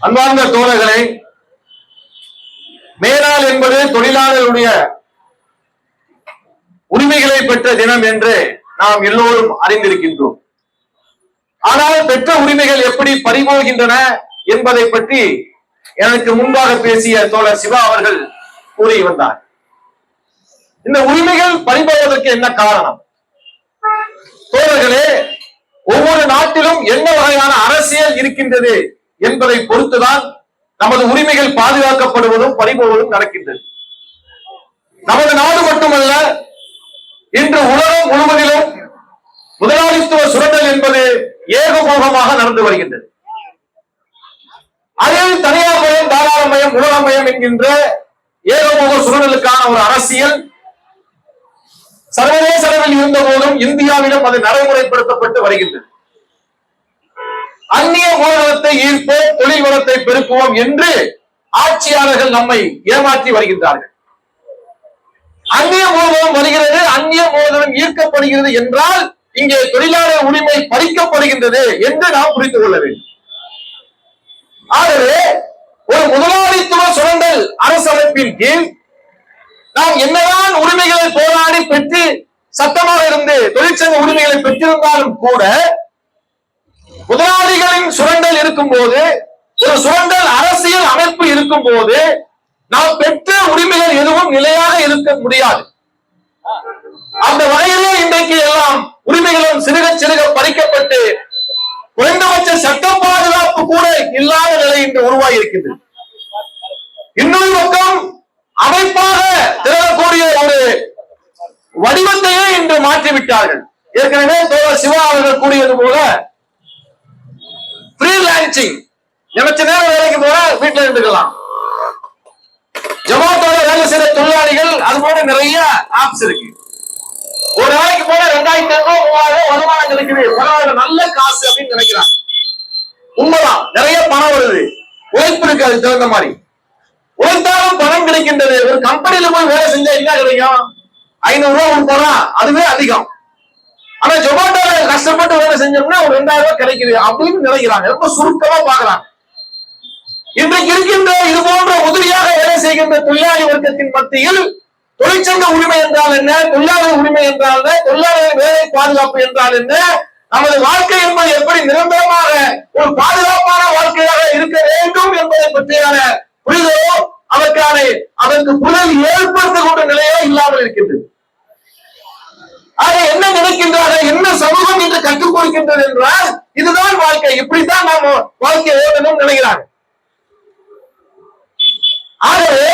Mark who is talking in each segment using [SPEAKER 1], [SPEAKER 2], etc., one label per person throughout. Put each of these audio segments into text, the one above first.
[SPEAKER 1] அன்பார்ந்த தோழர்களை மேலாள் என்பது தொழிலாளர்களுடைய உரிமைகளை பெற்ற தினம் என்று நாம் எல்லோரும் அறிந்திருக்கின்றோம். ஆனால் பெற்ற உரிமைகள் எப்படி பறிபோகின்றன என்பதை பற்றி எனக்கு முன்பாக பேசிய தோழர் சிவா அவர்கள் கூறி வந்தார். இந்த உரிமைகள் பறிபோவதற்கு என்ன காரணம்? தோழர்களே ஒவ்வொரு நாட்டிலும் என்ன வகையான அரசியல் இருக்கின்றது என்பதை பொறுத்துதான் நமது உரிமைகள் பாதுகாக்கப்படுவதும் பறிபோவதும் நடக்கின்றது. நமது நாடு மட்டுமல்ல இன்று உலகம் முழுவதிலும் முதலாளித்துவ சுரண்டல் என்பது ஏகபோகமாக நடந்து வருகின்றது. அதில் தனியார் மயம் தாராளமயம் உலகமயம் என்கின்ற ஏகபோக சுரண்டலுக்கான ஒரு அரசியல் சர்வதேச அளவில் இருந்த போதும் இந்தியாவிலும் அது நடைமுறைப்படுத்தப்பட்டு வருகின்றது. அந்நிய மூலவத்தை ஈர்ப்போம் தொழில் வளத்தை பெருக்குவோம் என்று ஆட்சியாளர்கள் நம்மை ஏமாற்றி வருகின்றார்கள். அந்நிய மூலதனம் வருகிறது அந்நிய மூலதனம் ஈர்க்கப்படுகிறது என்றால் இங்கே தொழிலாளர் உரிமை பறிக்கப்படுகின்றது என்று நாம் புரிந்து கொள்ள வேண்டும். ஆகவே ஒரு முதலாளித்துவ சுரண்டல் அரசமைப்பின் கீழ் நாம் என்னதான் உரிமைகளை போராடி பெற்று சட்டமாக இருந்து தொழிற்சங்க உரிமைகளை பெற்றிருந்தாலும் கூட முதலாளிகளின் சுரண்டல் இருக்கும் போது ஒரு சுரண்டல் அரசியல் அமைப்பு இருக்கும் போது நாம் பெற்ற உரிமைகள் எதுவும் நிலையாக இருக்க முடியாது. அந்த வகையிலே இன்றைக்கு எல்லாம் உரிமைகளும் சிறுக சிறுக பறிக்கப்பட்டு குறைந்தபட்ச சட்ட பாதுகாப்பு கூட இல்லாத நிலை இன்று உருவாகி இருக்குது இன்னொரு பக்கம் அமைப்பாக திரளக்கூடிய ஒரு வடிவத்தையே இன்று மாற்றிவிட்டார்கள். ஏற்கனவே தோழர் சிவா அவர்கள் கூறியது போல ஃப்ரீலான்சிங் நினைச்ச நேரம் வேலைக்கு போனா வீட்டுல இருந்துக்கலாம். ஜமாத்தோட வேலை செய்யற தொழிலாளிகள் அது போல நிறைய ஆப்ஸ் இருக்கு. ஒரு நாளைக்கு போல ரெண்டாயிரத்தி ஐநூறு மூவாயிரம் வருமானம் கிடைக்குது பரவாயில்ல நல்ல காசு அப்படின்னு நினைக்கிறாங்க. உண்மைதான் நிறைய பணம் வருது. உழைப்பு இருக்கு அதுக்கு தகுந்த மாதிரி. உழைத்தாலும் பணம் கிடைக்கின்றது. ஒரு கம்பெனில போய் வேலை செஞ்சா என்ன கிடைக்கும்? ஐநூறு ரூபா போனா அதுவே அதிகம். ஆனா ஜொமேட்டோல கஷ்டப்பட்டு வேலை செஞ்சோம்னா ஒரு ரெண்டாயிரம் ரூபாய் கிடைக்குது அப்படின்னு நினைக்கிறாங்க. ரொம்ப சுருக்கமா பாக்குறாங்க இன்றைக்கு இருக்கின்ற இது போன்ற உதவியாக வேலை செய்கின்ற தொழிலாளி வர்க்கத்தின் மத்தியில் தொழிற்சங்க உரிமை என்றால் என்ன? தொழிலாளர் உரிமை என்றால் என்ன? தொழிலாளர் வேலை பாதுகாப்பு என்றால் என்ன? நமது வாழ்க்கை என்பது எப்படி நிரந்தரமாக ஒரு பாதுகாப்பான வாழ்க்கையாக இருக்க வேண்டும் என்பதை பற்றியான புரிதலோ அதற்கான அதற்கு புரிதல் ஏற்படுத்தக்கூடிய நிலையோ இல்லாமல் இருக்கின்றது. ஆக என்ன நினைக்கின்றார்கள் என்ன சமூகம் என்று கற்றுக் கொடுக்கின்றது என்றால் இதுதான் வாழ்க்கை. இப்படித்தான் நாம் வாழ்க்கை ஓடணும் நினைக்கிறாங்க ஆகவே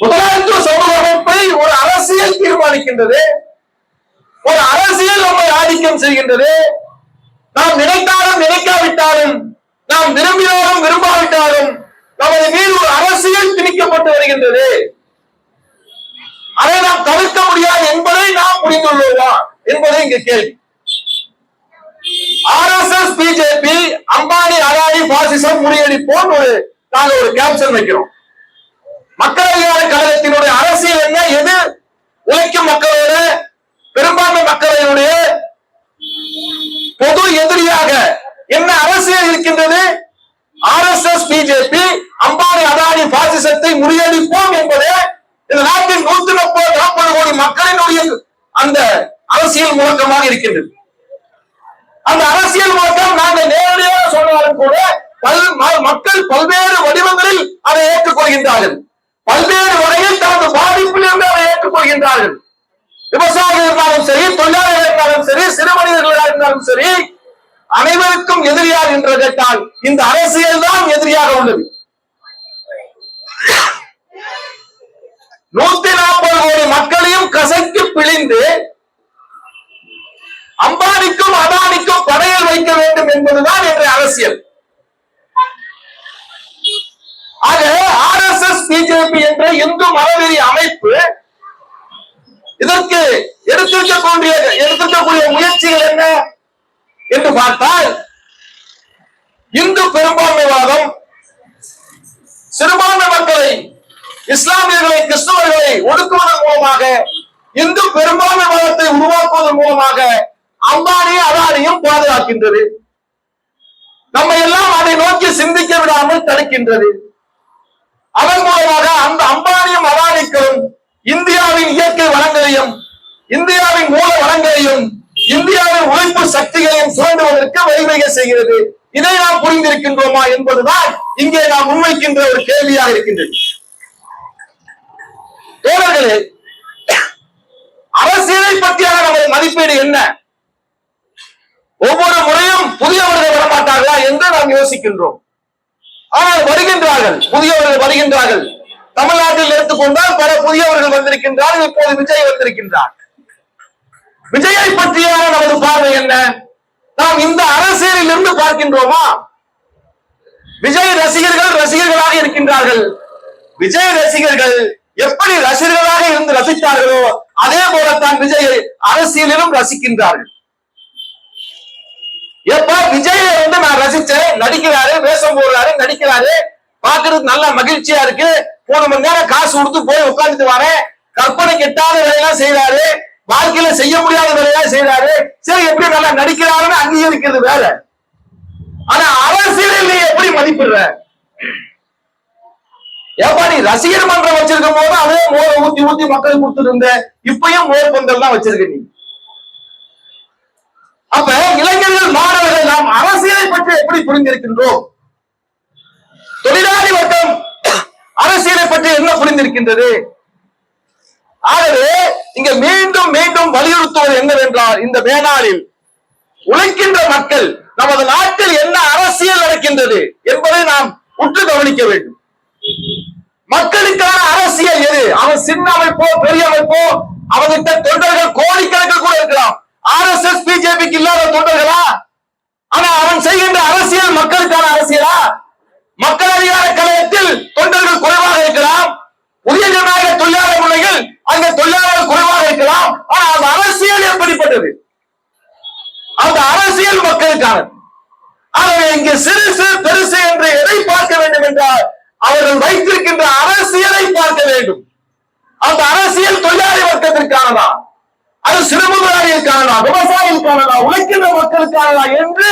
[SPEAKER 1] முதலாளித்துவ சமூக அமைப்பை ஒரு அரசியல் தீர்மானிக்கின்றது. ஒரு அரசியல் நம்மை ஆதிக்கம் செய்கின்றது. நாம் நினைத்தாலும் நினைக்காவிட்டாலும் நாம் விரும்பினாலும் விரும்பாவிட்டாலும் நமது மீது ஒரு அரசியல் திணிக்கப்பட்டு வருகின்றது அதை நாம் தவிர்க்க முடியாது நாம் புரிந்து கொள்வோமா என்பதை இங்கு கேள்வி ஆர்எஸ்எஸ் பிஜேபி அம்பானி அடானி பாசிசம் முறியடிப்போம் ஒரு நாங்க ஒரு கேப்சன் வைக்கிறோம். மக்கள் அதிகார கழகத்தினுடைய அரசியல் என்ன? எது? உழைக்கும் மக்களோட பெரும்பான்மை மக்களுடைய பொது எதிரியாக என்ன அரசியல் இருக்கின்றது? ஆர்எஸ்எஸ் பிஜேபி அம்பானி அதானி பாசிசத்தை முறியடிப்போம் என்பது இந்த நாட்டின் நூத்தி முப்பது மக்களினுடைய அந்த அரசியல் முழக்கமாக இருக்கின்றது. அந்த அரசியல் முழக்கம் நாங்கள் நேரடியாக சொன்னாலும் கூட பல் மக்கள் பல்வேறு வடிவங்களில் அதை ஏற்றுக்கொள்கின்றார்கள். பல்வேறு வகையில் தனது பாதிப்பில் இருந்து அதை ஏற்றுக்கொள்கின்றார்கள். விவசாயிகள் இருந்தாலும் சரி தொழிலாளர்கள் இருந்தாலும் சரி சிறு மனிதர்களாக இருந்தாலும் சரி அனைவருக்கும் எதிரியாக என்று கேட்டால் இந்த அரசியல் தான் எதிரியாக உள்ளது. நூத்தி நாற்பது கோடி மக்களையும் கசக்கி பிழிந்து அம்பானிக்கும் அதானிக்கும் படையல் வைக்க வேண்டும் என்பதுதான் இன்றைய அரசியல். ஆக எஸ் பிஜேபி என்ற இந்து மரவெறி அமைப்பு இதற்கு எடுத்திருக்கக்கூடிய எடுத்திருக்கக்கூடிய முயற்சிகள் என்ன என்று பார்த்தால் இந்து பெரும்பான்மைவாதம் சிறுபான்மை மக்களை இஸ்லாமியர்களை கிறிஸ்தவர்களை ஒடுக்குவதன் மூலமாக இந்து பெரும்பான்மை மதத்தை உருவாக்குவதன் மூலமாக அம்பானி அதானியும் பாதுகாக்கின்றது. நம்ம எல்லாம் அதை நோக்கி சிந்திக்க விடாமல் தடுக்கின்றது. அதன் மூலமாக அந்த அம்பானியும் அதானிக்களும் இந்தியாவின் இயற்கை வளங்களையும் இந்தியாவின் மூல வளங்களையும் இந்தியாவின் உழைப்பு சக்திகளையும் சுரண்டுவதற்கு வழிவகை செய்கிறது. இதை நாம் புரிந்திருக்கின்றோமா என்பதுதான் இங்கே நாம் முன்வைக்கின்ற ஒரு கேள்வியாக இருக்கின்றது. தோழர்களே அரசியலை பற்றியான நமது மதிப்பீடு என்ன? ஒவ்வொரு முறையும் புதியவர்கள் வரமாட்டார்களா என்று நாம் யோசிக்கின்றோம். ஆனால் வருகின்றார்கள் புதியவர்கள் வருகின்றார்கள். தமிழ்நாட்டில் எடுத்துக்கொண்டால் பல புதியவர்கள் வந்திருக்கின்றார்கள் இப்போது விஜய் வந்திருக்கின்றார். விஜயை பற்றியான நமது பார்வை என்ன? நாம் இந்த அரசியலில் இருந்து பார்க்கின்றோமா? விஜய் ரசிகர்கள் ரசிகர்களாக இருக்கின்றார்கள். விஜய் ரசிகர்கள் எப்படி ரசிகர்களாக இருந்து ரசித்தார்களோ அதே போலத்தான் விஜயை அரசியலிலும் ரசிக்கின்றார்கள். எப்ப விஜயை வந்து நான் ரசிச்சேன் நடிக்கிறாரு வேஷம் போடுறாரு நடிக்கிறாரு. பாக்குறதுக்கு நல்ல மகிழ்ச்சியா இருக்கு. மூணு மணி நேரம் காசு கொடுத்து போய் உட்கார்ந்துட்டு வரேன். கற்பனை கெட்டாத வேலையெல்லாம் செய்யறாரு வாழ்க்கையில செய்ய முடியாத வேலையெல்லாம் செய்யறாரு சரி எப்படி நல்லா நடிக்கிறாருன்னு அங்கீகரிக்கிறது வேலை. ஆனா அரசியலில் நீ எப்படி மதிப்பிடுற? ஏப்பா நீ ரசிகர் மன்றம் வச்சிருக்கும் போது அதே மோர ஊத்தி ஊத்தி மக்களுக்கு கொடுத்துட்டு இருந்த இப்பயும் மோர் பந்தல் தான் வச்சிருக்க நீ. அப்ப இளைஞர்கள் மாணவர்கள் நாம் அரசியலை பற்றி எப்படி புரிந்திருக்கின்றோம்? தொழிலாளி வர்க்கம் அரசியலை பற்றி என்ன புரிந்திருக்கின்றது? ஆகவே இங்க மீண்டும் மீண்டும் வலியுறுத்துவது என்னவென்றால் இந்த மேனாளில் உழைக்கின்ற மக்கள் நமது நாட்டில் என்ன அரசியல் நடக்கின்றது என்பதை நாம் உற்று கவனிக்க வேண்டும். மக்களுக்கான அரசியல் எது? அவன் சின்ன அமைப்போ பெரிய அமைப்போ அவன்கிட்ட தொண்டர்கள் கோடிக்கணக்கில் கூட இருக்கலாம். ஆர் எஸ் எஸ் பிஜேபிக்கு இல்லாத தொண்டர்களா? ஆனா அவன் செய்கின்ற அரசியல் மக்களுக்கான அரசியலா? மக்கள் அதிகார கழகத்தில் தொண்டர்கள் குறைவாக இருக்கலாம். புதிய ஜனநாயக தொழிலாளர் முறைகள் அங்க தொழிலாளர்கள் குறைவாக இருக்கலாம். ஆனா அந்த அரசியல் எப்படிப்பட்டது? அந்த அரசியல் மக்களுக்கானது. ஆகவே இங்கு சிறுசு பெருசு என்று எதை பார்க்க வேண்டும் என்றால் அவர்கள் வைத்திருக்கின்ற அரசியலை பார்க்க வேண்டும். அந்த அரசியல் தொழிலாளி வர்க்கத்திற்கானதா? அது சிறுமுதலாளிகளுக்கானதா விவசாயிகளுக்கானதா? உழைக்கின்ற மக்களுக்கானதா என்று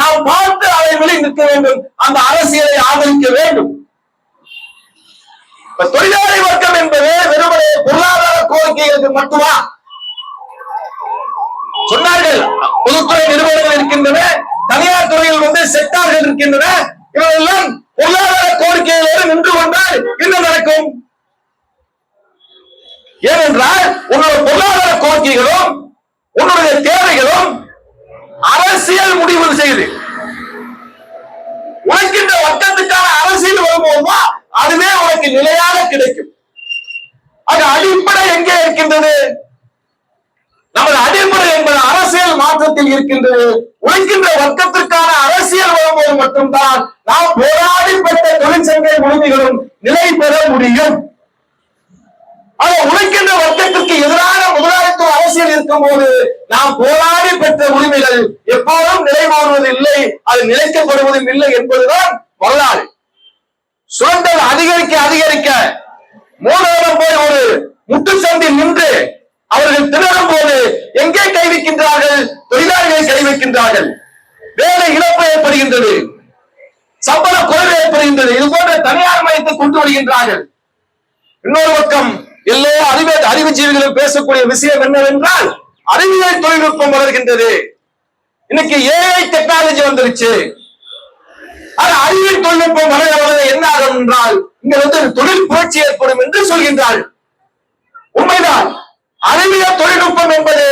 [SPEAKER 1] நாம் பார்த்து அதை வெளி நிற்க வேண்டும். அந்த அரசியலை ஆதரிக்க வேண்டும். இப்ப தொழிலாளி வர்க்கம் என்பது வெறுமனே பொருளாதார கோரிக்கைகளுக்கு மட்டுமா? சொன்னார்கள். பொதுத்துறை நிறுவனங்கள் இருக்கின்றன தனியார் துறையில் வந்து செக்டார்கள் இருக்கின்றன. இவர்கள் பொருளாதார கோரிக்கைகளோடு நின்று கொண்டால் என்ன நடக்கும்? ஏனென்றால் உன்னுடைய பொருளாதார கோரிக்கைகளும் உன்னுடைய தேவைகளும் அரசியல் முடிவு செய்து. உழைக்கின்ற வட்டத்துக்கான அரசியல் வரும்போதுமா அதுவே உனக்கு நிலையாக கிடைக்கும். அது அடிப்படை எங்கே இருக்கின்றது? நமது அடிமுறை என்பது அரசியல் மாற்றத்தில் இருக்கின்றது. உழைக்கின்ற வர்க்கத்திற்கான அரசியல் வரும்போது மட்டும்தான் நாம் போராடி பெற்ற தொழிற்சங்க உரிமைகளும் நிலை பெற முடியும். ஆக உழைக்கின்ற வர்க்கத்திற்கு எதிரான முதலாளித்துவ அரசியல் இருக்கும் போது நாம் போராடி பெற்ற உரிமைகள் எப்போதும் நிலைமாறுவது இல்லை அது நிலைக்கப்படுவதும் இல்லை என்பதுதான் வரலாறு. சுரண்டல் அதிகரிக்க அதிகரிக்க மூலவரம் போய் ஒரு முட்டுச்சந்தில் நின்று அவர்கள் திணறும் போது எங்கே கை வைக்கின்றார்கள்? தொழிலாளிகளை கை வைக்கின்றார்கள். வேலை இழப்பு ஏற்படுகின்றது. சம்பள குறைவு ஏற்படுகின்றது. இது போன்ற தனியார் மையத்தை கொண்டு வருகின்றார்கள். இன்னொரு பக்கம் எல்லோ அறிவு அறிவுஜீவிகளும் பேசக்கூடிய விஷயம் என்னவென்றால் அறிவியல் தொழில்நுட்பம் வளர்கின்றது. இன்னைக்கு ஏஐ டெக்னாலஜி வந்துருச்சு. அது அறிவியல் தொழில்நுட்பம் வளர வளர என்ன ஆகும் என்றால் இங்க வந்து தொழில் புரட்சி ஏற்படும் என்று சொல்கின்றார் உண்மைதான். அறிவியல் தொழில்நுட்பம் என்பது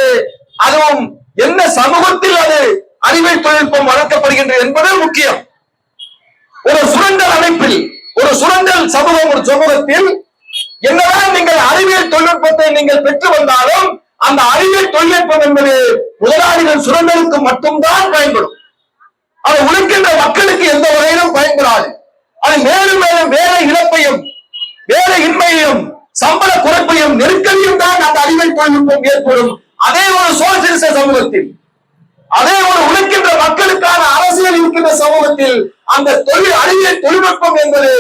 [SPEAKER 1] அதுவும் என்ன சமூகத்தில் அது அறிவியல் தொழில்நுட்பம் வளர்க்கப்படுகின்றது என்பது முக்கியம். ஒரு சுரண்டல் அமைப்பில் ஒரு சுரண்டல் சமூகம் ஒரு சமூகத்தில் என்னதான் நீங்கள் அறிவியல் தொழில்நுட்பத்தை நீங்கள் பெற்று வந்தாலும் அந்த அறிவியல் தொழில்நுட்பம் என்பது முதலாளிகள் சுரண்டலுக்கு மட்டும்தான் பயன்படும். அது உழைக்கின்ற மக்களுக்கு எந்த வகையிலும் பயன்படாது. அது மேலும் மேலும் வேலை இழப்பையும் வேலை இன்மையையும் சம்பள குறைப்பையும் நெருக்கடியும் தான் அந்த அறிவியல் தொழில்நுட்பம் ஏற்படும். அதே ஒரு சோசியலிச சமூகத்தில் அதே ஒரு உழைக்கின்ற மக்களுக்கான அரசியல் இருக்கின்ற சமூகத்தில் அந்த தொழில் அறிவியல் தொழில்நுட்பம் என்பது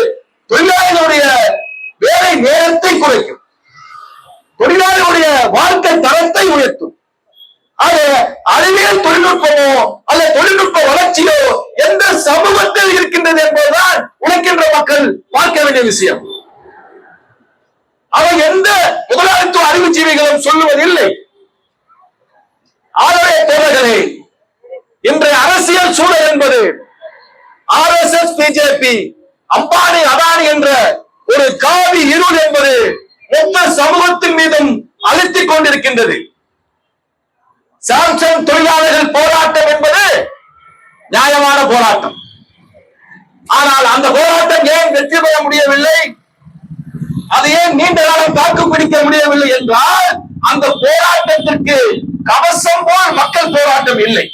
[SPEAKER 1] தொழிலாளிகளுடைய வேலை நேரத்தை குறைக்கும். தொழிலாளிகளுடைய வாழ்க்கை தரத்தை உயர்த்தும். அது அறிவியல் தொழில்நுட்பமோ அல்ல தொழில்நுட்ப வளர்ச்சியோ எந்த சமூகத்தில் இருக்கின்றது என்பதுதான் உழைக்கின்ற மக்கள் பார்க்க வேண்டிய விஷயம். அவர் எந்த முதலாளித்துவ அறிவுஜீவிகளும் சொல்லுவதில்லை. ஆகவே தோழர்களே இன்றைய அரசியல் சூழல் என்பது R S S BJP Ambani Adani என்ற ஒரு காவி இருள் என்பது மொத்த சமூகத்தின் மீதும் அழுத்திக் கொண்டிருக்கின்றது. சாம்சங் தொழிலாளர்கள் போராட்டம் என்பது நியாயமான போராட்டம். ஆனால் அந்த போராட்டம் ஏன் வெற்றி பெற முடியவில்லை? அது ஏன் நீண்ட காலம் தாக்கு பிடிக்க முடியவில்லை என்றால் அந்த போராட்டத்திற்கு கவசம் போல் மக்கள் போராட்டம் இல்லை.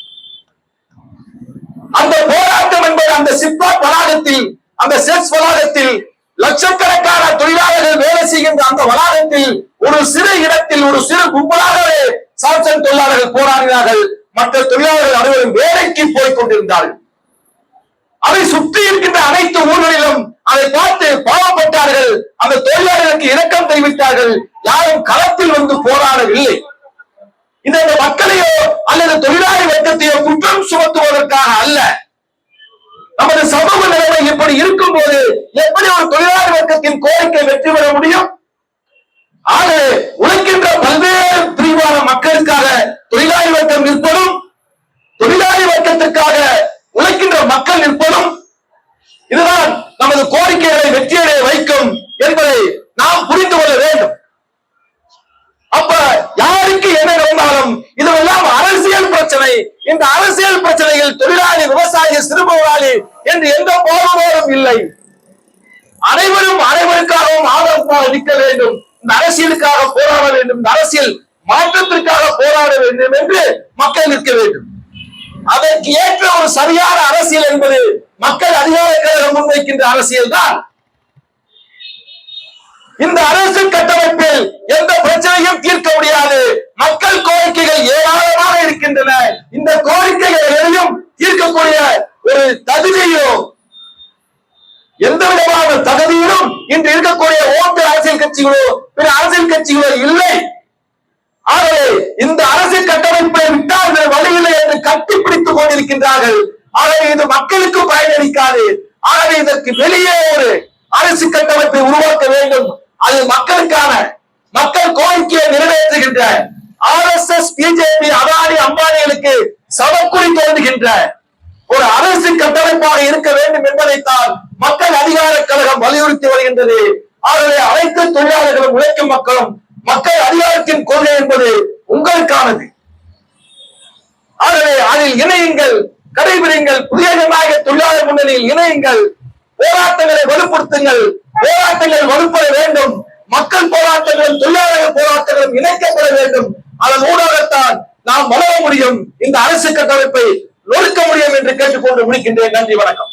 [SPEAKER 1] அந்த போராட்டம் என்பது அந்த சிப்பா வளாகத்தில் அந்த செஸ் வளாகத்தில் லட்சக்கணக்கான தொழிலாளர்கள் வேலை செய்கின்ற அந்த வளாகத்தில் ஒரு சிறு இடத்தில் ஒரு சிறு கும்பலாகவே சாம்சங் தொழிலாளர்கள் போராடினார்கள். மற்ற தொழிலாளர்கள் அனைவரும் வேலைக்கு போய் கொண்டிருந்தார்கள். அதை சுற்றி இருக்கின்ற அனைத்து ஊர்களிலும் அதை பார்த்து பாவப்பட்டார்கள் அந்த தொழிலாளர்களுக்கு இரக்கம் தெரிவித்தார்கள். யாரும் களத்தில் வந்து போராடவில்லை. இந்த மக்களையோ அல்லது தொழிலாளி வர்க்கத்தையோ குற்றம் சுமத்துவதற்காக அல்ல. நமது சமூக நிலைமை இப்படி இருக்கும் போது எப்படி ஒரு தொழிலாளி வர்க்கத்தின் கோரிக்கை வெற்றி பெற முடியும்? ஆக உழைக்கின்ற பல்வேறு பிரிவான மக்களுக்காக தொழிலாளி வர்க்கம் நிற்பதும் தொழிலாளி வர்க்கத்திற்காக உழைக்கின்ற மக்கள் நிற்பதும் இதுதான் நமது கோரிக்கைகளை வெற்றியடைய வைக்கும் என்பதை நாம் புரிந்து கொள்ள வேண்டும். அப்ப யாருக்கு என்ன நடந்தாலும் இதுவெல்லாம் அரசியல் பிரச்சனை. இந்த அரசியல் பிரச்சனையில் தொழிலாளி விவசாயி சிறுபவராளி என்று எந்த பாகுபாடும் இல்லை. அனைவரும் அனைவருக்காகவும் ஆதரவாக நிற்க வேண்டும். இந்த அரசியலுக்காக போராட வேண்டும். இந்த அரசியல் மாற்றத்திற்காக போராட வேண்டும் என்று மக்கள் நிற்க வேண்டும். அதற்கு ஏற்ற ஒரு சரியான அரசியல் என்பது மக்கள் அதிகார கழகம் முன்வைக்கின்ற அரசியல் தான் இந்த அரசு கட்டமைப்பில் எந்த பிரச்சனையும் தீர்க்க முடியாது. மக்கள் கோரிக்கைகள் ஏராளமாக இருக்கின்றன. இந்த கோரிக்கைகள் எதையும் தீர்க்கக்கூடிய ஒரு தகுதியோ எந்த விதமான தகுதியிலும் இன்று இருக்கக்கூடிய ஓட்டு அரசியல் கட்சிகளோ பிற அரசியல் கட்சிகளோ இல்லை. கட்டிப்பிடித்துக் ஆகவே இது மக்களுக்கு பயனளிக்காது. ஆகவே இதற்கு வெளியே ஒரு அரசு கட்டமைப்பை உருவாக்க வேண்டும். அது மக்களுக்கான மக்கள் கோரிக்கையை நிறைவேற்றுகின்ற R S S BJP Adani அம்பானிகளுக்கு சவக்குறி தோன்றுகின்ற ஒரு அரசு கட்டமைப்பாக இருக்க வேண்டும் என்பதைத்தான் மக்கள் அதிகார கழகம் வலியுறுத்தி வருகின்றது. ஆகவே அனைத்து தொழிலாளர்களும் உழைக்கும் மக்களும் மக்கள் அதிகாரத்தின் கொள்கை என்பது உங்களுக்கானது. ஆகவே அதில் இணையுங்கள் கடைபிடிங்கள் புதிய ஜனநாயக தொழிலாளர் முன்னணியில் இணையுங்கள். போராட்டங்களை வலுப்படுத்துங்கள். போராட்டங்கள் வலுப்பட வேண்டும். மக்கள் போராட்டங்களும் தொழிலாளர்கள் போராட்டங்களும் இணைக்கப்பட வேண்டும். அதன் ஊடாகத்தான் நாம் வளர முடியும். இந்த அரசு கட்டமைப்பை நொறுக்க முடியும் என்று கேட்டுக்கொண்டு முடிக்கின்றேன். நன்றி வணக்கம்.